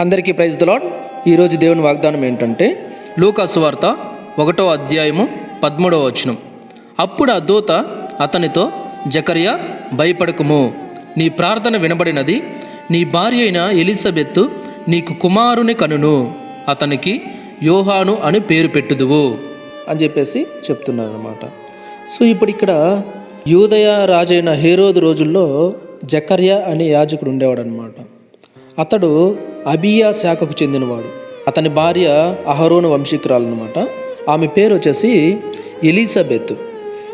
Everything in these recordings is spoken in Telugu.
అందరికీ ప్రైజ్ దలాడ్ ఈరోజు దేవుని వాగ్దానం ఏంటంటే లూకాసువార్త ఒకటో అధ్యాయము పదమూడవ వచనం. అప్పుడు ఆ దూత అతనితో జకర్యా భయపడకుము. నీ ప్రార్థన వినబడినది నీ భార్య అయిన ఎలిజబెత్తు నీకు కుమారుని కనును. అతనికి యోహాను అని పేరు పెట్టుదువు. అని చెప్పేసి చెప్తున్నారు అనమాట సో ఇప్పుడు ఇక్కడ యూదయ రాజైన హేరోదు రోజుల్లో జకర్య అనే యాజకుడు ఉండేవాడు అనమాట అతడు అబియా శాఖకు చెందినవాడు. అతని భార్య అహరోను వంశీకురాలన్నమాట. ఆమె పేరు వచ్చేసి ఎలిజబెత్.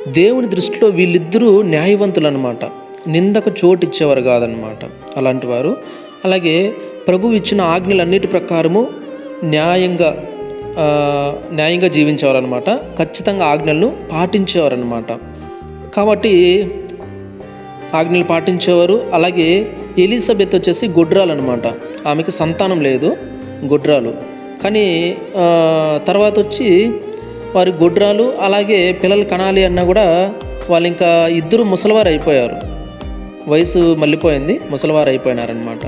దేవుని దృష్టిలో వీళ్ళిద్దరూ న్యాయవంతులు అనమాట నిందకు చోటు ఇచ్చేవారు కాదనమాట అలాంటి వారు. అలాగే ప్రభు ఇచ్చిన ఆజ్ఞలన్నిటి ప్రకారము న్యాయంగా న్యాయంగా జీవించేవారనమాట ఖచ్చితంగా ఆజ్ఞలను పాటించేవారనమాట కాబట్టి ఆజ్ఞలు పాటించేవారు. అలాగే ఎలిజబెత్ వచ్చేసి గుడ్రాలు అనమాట ఆమెకి సంతానం లేదు గొడ్రాలు. కానీ తర్వాత వచ్చి వారి గొడ్రాలు అలాగే పిల్లలు కనాలి అన్నా కూడా వాళ్ళు ఇంకా ఇద్దరు ముసలివారు అయిపోయారు వయసు మళ్ళీపోయింది ముసలివారు అయిపోయినారనమాట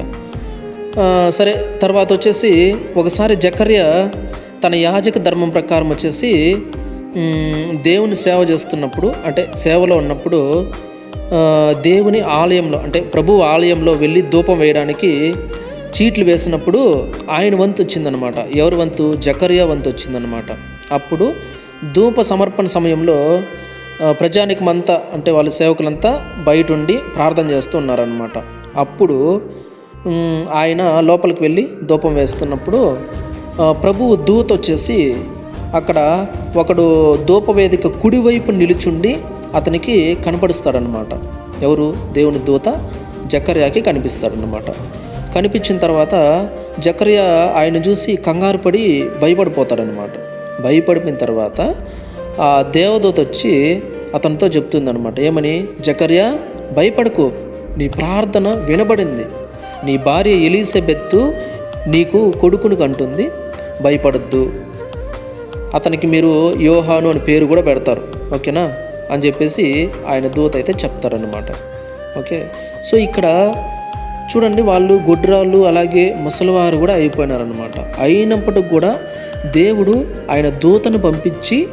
సరే తర్వాత వచ్చేసి ఒకసారి జకర్య తన యాజక ధర్మం ప్రకారం వచ్చేసి దేవుని సేవ చేస్తున్నప్పుడు అంటే సేవలో ఉన్నప్పుడు దేవుని ఆలయంలో అంటే ప్రభు ఆలయంలో వెళ్ళి ధూపం వేయడానికి చీట్లు వేసినప్పుడు ఆయన వంతు వచ్చిందనమాట ఎవరి వంతు? జకర్యా వంతు వచ్చిందనమాట అప్పుడు ధూప సమర్పణ సమయంలో ప్రజానికమంతా అంటే వాళ్ళ సేవకులంతా బయట ఉండి ప్రార్థన చేస్తూ ఉన్నారనమాట అప్పుడు ఆయన లోపలికి వెళ్ళి ధూపం వేస్తున్నప్పుడు ప్రభువు దూత వచ్చేసి అక్కడ ఒకడు ధూపవేదిక కుడివైపు నిలుచుండి అతనికి కనపడుస్తాడనమాట ఎవరు? దేవుని దూత జకర్యాకి కనిపిస్తాడనమాట కనిపించిన తర్వాత జకర్య ఆయన చూసి కంగారు పడి భయపడిపోతాడనమాట భయపడిపోయిన తర్వాత ఆ దేవదూత వచ్చి అతనితో చెప్తుందనమాట ఏమని? జకర్య భయపడకు. నీ ప్రార్థన వినబడింది. నీ భార్య ఎలిజబెత్తు నీకు కొడుకుని కంటుంది. భయపడద్దు. అతనికి మీరు యోహాను అని పేరు కూడా పెడతారు. ఓకేనా? అని చెప్పేసి ఆయన దూత అయితే చెప్తారనమాట ఓకే? సో ఇక్కడ చూడండి వాళ్ళు గుడ్రాళ్ళు అలాగే ముసలివారు కూడా అయిపోయినారనమాట అయినప్పటికి కూడా దేవుడు ఆయన దూతను పంపించి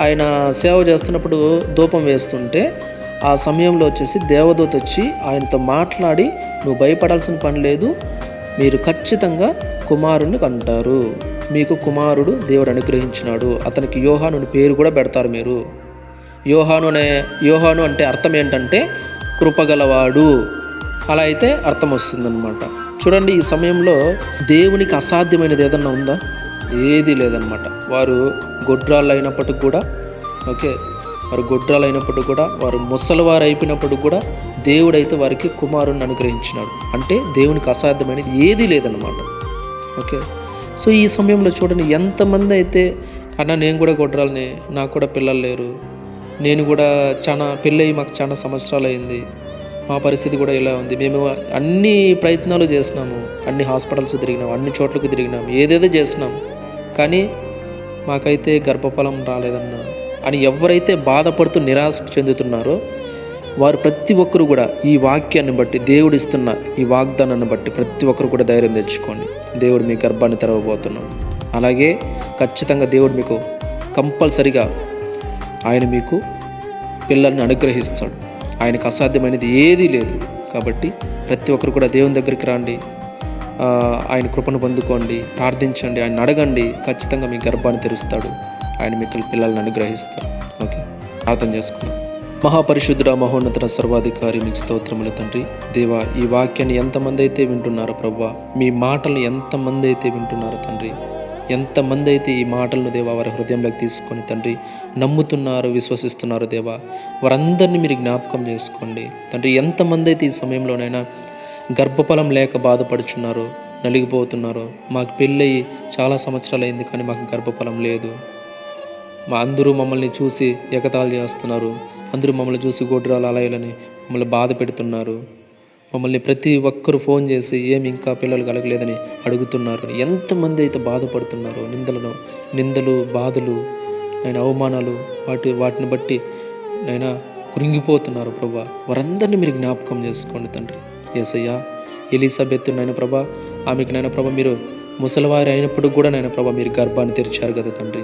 ఆయన సేవ చేస్తున్నప్పుడు ధూపం వేస్తుంటే ఆ సమయంలో వచ్చేసి దేవదూత వచ్చి ఆయనతో మాట్లాడి నువ్వు భయపడాల్సిన పని లేదు మీరు ఖచ్చితంగా కుమారుణ్ణి కంటారు. మీకు కుమారుడు దేవుడు అనుగ్రహించినాడు. అతనికి యోహాను పేరు కూడా పెడతారు మీరు. యోహాను అనే యోహాను అంటే అర్థం ఏంటంటే కృపగలవాడు. అలా అయితే అర్థం వస్తుందన్నమాట చూడండి ఈ సమయంలో దేవునికి అసాధ్యమైనది ఏదన్నా ఉందా? ఏది లేదనమాట వారు గొడ్రాళ్ళు అయినప్పటికి కూడా ఓకే వారు గొడ్రాలు అయినప్పటికి కూడా వారు ముసలివారు అయిపోయినప్పటికి కూడా దేవుడైతే వారికి కుమారుని అనుగ్రహించినాడు. అంటే దేవునికి అసాధ్యమైనది ఏదీ లేదనమాట ఓకే సో ఈ సమయంలో చూడండి ఎంతమంది అయితే అన్న నేను కూడా గొడ్రాలని నాకు కూడా పిల్లలు లేరు నేను కూడా చాలా పెళ్ళయి మాకు చాలా సంవత్సరాలు అయింది మా పరిస్థితి కూడా ఇలా ఉంది. మేము అన్ని ప్రయత్నాలు చేసినాము. అన్ని హాస్పిటల్స్ తిరిగినాము. అన్ని చోట్లకు తిరిగినాము. ఏదేదో చేసినాము. కానీ మాకైతే గర్భఫలం రాలేదన్నా అని ఎవరైతే బాధపడుతూ నిరాశ చెందుతున్నారో వారు ప్రతి ఒక్కరు కూడా ఈ వాక్యాన్ని బట్టి దేవుడు ఇస్తున్న ఈ వాగ్దానాన్ని బట్టి ప్రతి ఒక్కరు కూడా ధైర్యం తెచ్చుకోండి. దేవుడు మీ గర్భాన్ని తెరవబోతున్నాడు. అలాగే ఖచ్చితంగా దేవుడు మీకు కంపల్సరిగా ఆయన మీకు పిల్లల్ని అనుగ్రహిస్తాడు. ఆయనకు అసాధ్యమైనది ఏదీ లేదు. కాబట్టి ప్రతి ఒక్కరు కూడా దేవుని దగ్గరికి రండి. ఆయన కృపను పొందుకోండి. ప్రార్థించండి. ఆయన అడగండి. ఖచ్చితంగా మీ గర్భాన్ని తెరుస్తాడు. ఆయన మీకు పిల్లల్ని అనుగ్రహిస్తాడు. ఓకే? ప్రార్థన చేసుకుందాం. మహాపరిశుద్ధుడ మహోన్నత సర్వాధికారి మీకు స్తోత్రముల తండ్రి. దేవా ఈ వాక్యాన్ని ఎంతమంది అయితే వింటున్నారో ప్రభా మీ మాటలు ఎంతమంది అయితే వింటున్నారో తండ్రి ఎంతమంది అయితే ఈ మాటలను దేవా వారి హృదయంలోకి తీసుకొని తండ్రి నమ్ముతున్నారు విశ్వసిస్తున్నారు దేవా వారందరినీ మీరు జ్ఞాపకం చేసుకోండి. తండ్రి ఎంతమంది అయితే ఈ సమయంలోనైనా గర్భఫలం లేక బాధపడుచున్నారో నలిగిపోతున్నారో మాకు పెళ్ళయి చాలా సంవత్సరాలు అయింది కానీ మాకు గర్భఫలం లేదు. మా అందరూ మమ్మల్ని చూసి ఎగతాళి చేస్తున్నారు. అందరూ మమ్మల్ని చూసి గొడ్రాలు అలయలని మమ్మల్ని బాధ పెడుతున్నారు. మమ్మల్ని ప్రతి ఒక్కరు ఫోన్ చేసి ఏమి ఇంకా పిల్లలు కలగలేదని అడుగుతున్నారు. ఎంతమంది అయితే బాధపడుతున్నారో నిందలను నిందలు బాధలు నేను అవమానాలు వాటి వాటిని బట్టి నైనా కృంగిపోతున్నారు ప్రభా. వారందరినీ మీరు జ్ఞాపకం చేసుకోండి తండ్రి. ఏసయ్యా ఎలిజబెత్ నైనా ప్రభా ఆమెకు నాయన ప్రభా మీరు ముసలివారి అయినప్పుడు కూడా నాయన ప్రభా మీరు గర్భాన్ని తెరిచారు కదా తండ్రి.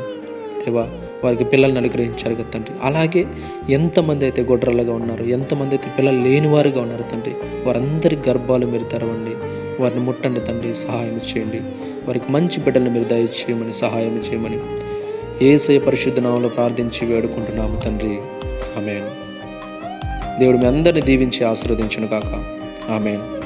దేవా వారికి పిల్లల్ని అనుగ్రహించారు కదా తండ్రి. అలాగే ఎంతమంది అయితే గొడ్రలుగా ఉన్నారు ఎంతమంది అయితే పిల్లలు లేనివారుగా ఉన్నారు తండ్రి వారందరి గర్భాలు మీరు తెరవండి. వారిని ముట్టండి తండ్రి సహాయం చేయండి. వారికి మంచి బిడ్డలను మీరు దయచేయమని సహాయం చేయమని ఏసయ పరిశుద్ధ నామంలో ప్రార్థించి వేడుకుంటున్నాము తండ్రి. ఆమెను. దేవుడు మీ అందరిని దీవించి ఆశీర్వదించును కాక ఆమెను.